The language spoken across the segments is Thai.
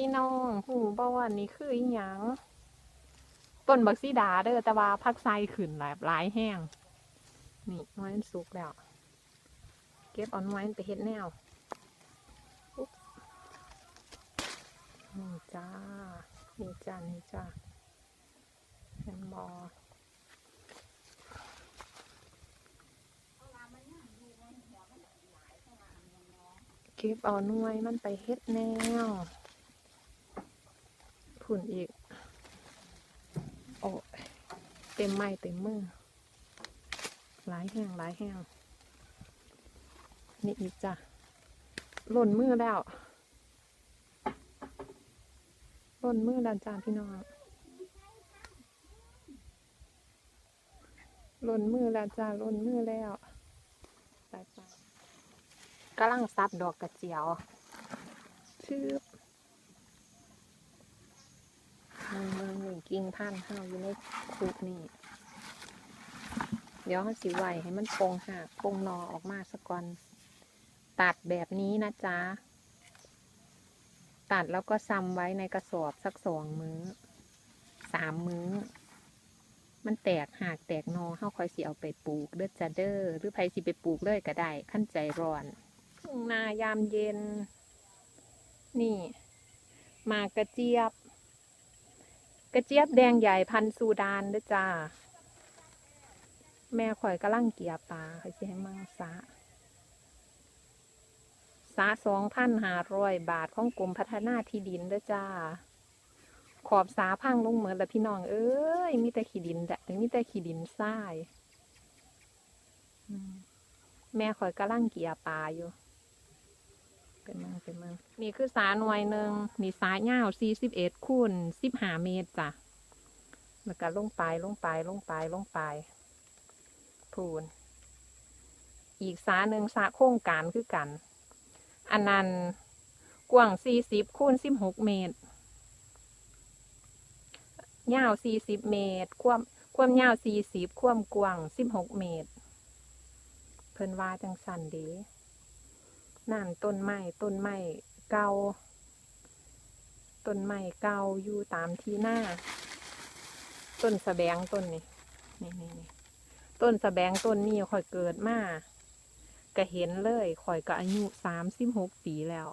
พี่น้องหูบ่ว่านี่คืออีหยังต้นบักซีดาเด้อแต่ว่าพักไซขึ้นหลายหลายแห้ง นี่น้อยมันสุกแล้ว เก็บอาน้อยมันไปเฮ็ดแนวนี่จ้า นี่จ้า นี่จ้าเห็นบอเก็บเอาหน่วยมันไปเฮ็ดแนว ผุ่นอีก โอ้ยเต็มไม้เต็มมือ หลายแห้งหลายแห้งนี่อีกจ้ะ หล่นมือแล้ว หล่นมือแล้วจ้าพี่น้อง หล่นมือแล้วจ้าหล่นมือแล้วไปไปกำลังซับดอกกระเจียว ชืบมือมือหนึ่ง กิ่งพันธุ์เฮาอยู่ในคุกนี่ เดี๋ยวเขาสิไหวให้มันโปงหักโปงนอออกมาสักก่อน ตัดแบบนี้นะจ๊ะ ตัดแล้วก็ซ้ำไว้ในกระสอบสักสองมือ้อสามมื้อ มันแตกหากแตกนอเฮาคอยสิเอาไปปลูกเด้อจ้าเด้อหรือไผสิไปปลูกเลยก็ได้ขั้นใจร้อนทุ่งนายามเย็น นี่หมากกระเจี๊ยบ กระเจี๊ยบแดงใหญ่พันธุ์ซูดานด้อจ้า แม่ข่อยกำลังเกียปลาข่อยสิให้มังสาสาสองพันหาร้อยบาทของกรมพัฒนาที่ดินด้อจ้า ขอบสาพังลงเหมือนแล้วพี่น้อง เอ้ย มีแต่ขี้ดินแต่มีแต่ขี้ดินทรายอืมแม่ข่อยกำลังเกียปลาอยู่ เป็นมังเป็นมังนี่คือสาหน่วยหนึ่งนี่สายยาวสี่สิบเอ็ดคูณสิบห้าเมตรจ้ะแล้วก็ลงไปลงไปลงไปลงไปพูน อีกสาหนึ่งสาโครงการคือกัน อันนั้นกว้างสี่สิบคูณสิบหกเมตรยาวสี่สิบเมตร ความความยาวสี่สิบความกว้างสิบหกเมตร เพิ่นว่าจังสันดี นั่นต้นไม้ต้นไม้เก่าต้นไม้เก่าอยู่ตามที่หน้า ต้นสะแบงต้นนี้นี่นี่นี่ต้นสะแบงต้นนี้ข่อยเกิดมาก็เห็นเลยข่อยก็อายุสามสิบหกปีแล้ว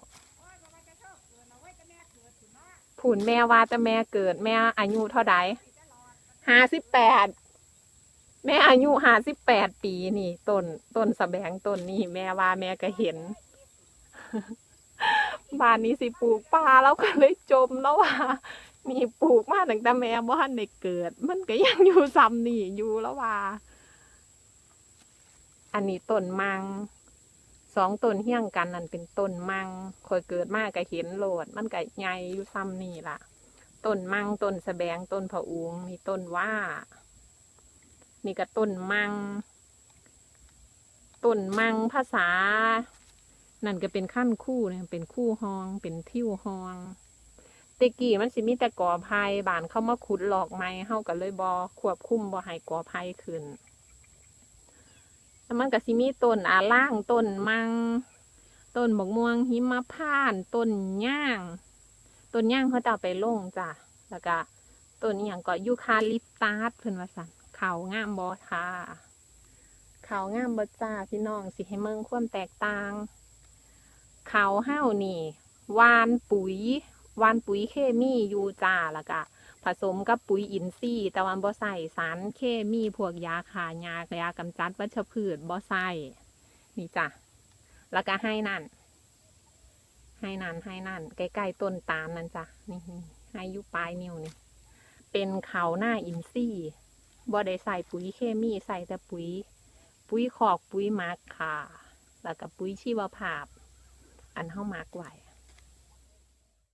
ผุนแม่ว่าแต่แม่เกิดแม่อายุเท่าใดห้าสิบแปดแม่อายุห้าสิบแปดปีนี่ต้นต้นสะแบงต้นนี้แม่ว่าแม่ก็เห็น บ้านนี้สิปลูกปลาแล้วก็เลยจมแล้วว่ามีปลูกมาตั้งแต่แม่บ้านเด็กเกิด มันก็ยังอยู่ซ้ำนี่อยู่แล้วว่า อันนี้ต้นมังสองต้นเฮี้ยงกันนั่นเป็นต้นมังคอยเกิดมากก็เห็นโหลด มันก็ใหญ่อยู่ซ้ำนี่ล่ะต้นมังต้นสแบงต้นผะอุงนี่ต้นว่า นี่ก็ต้นมังต้นมังภาษา นั่นก็เป็นขั้นคู่เนี่ยเป็นคู่ฮอง เป็นทิวฮองตะกี้มันสิมีแต่กอไผ่บานเข้ามาขุดหลอกไม้เฮากันเลยบอควบคุมบ่ให้กอไผ่ขึ้นแล้วมันก็สิมีต้นอาล่างต้นมังต้นบกม่วงหิมะพานต้นย่างต้นย่างเขาจะไปลงจ้ะแล้วก็ต้นอย่างก็ยูคาลิปตัสเพิ่นว่าสั่นเขางามบอค่ะเขางามบอจ้าพี่น้องสิให้เมืองความแตกต่าง เขาเห้านี่วานปุ๋ยวานปุ๋ยเคมีอยู่จ้าแล้วก็ผสมกับปุ๋ยอินทรีย์แต่วันบ่ใส่สารเคมีพวกยาขายายากำจัดวัชพืชบ่ใส่นี่จ้ะแล้วก็ให้นั่น ให้นั่นให้นั่นใกล้ๆต้นตาลนั่นจ้ะนี่ให้อยุปลายนิ้วนี่เป็นเขาหน้าอินทรีย์บ่ได้ใส่ปุ๋ยเคมีใส่แต่ปุ๋ย ปุ๋ยขอกปุ๋ยหมักค่ะ แล้วก็ปุ๋ยชีวภาพ อันเฮาหมักไว้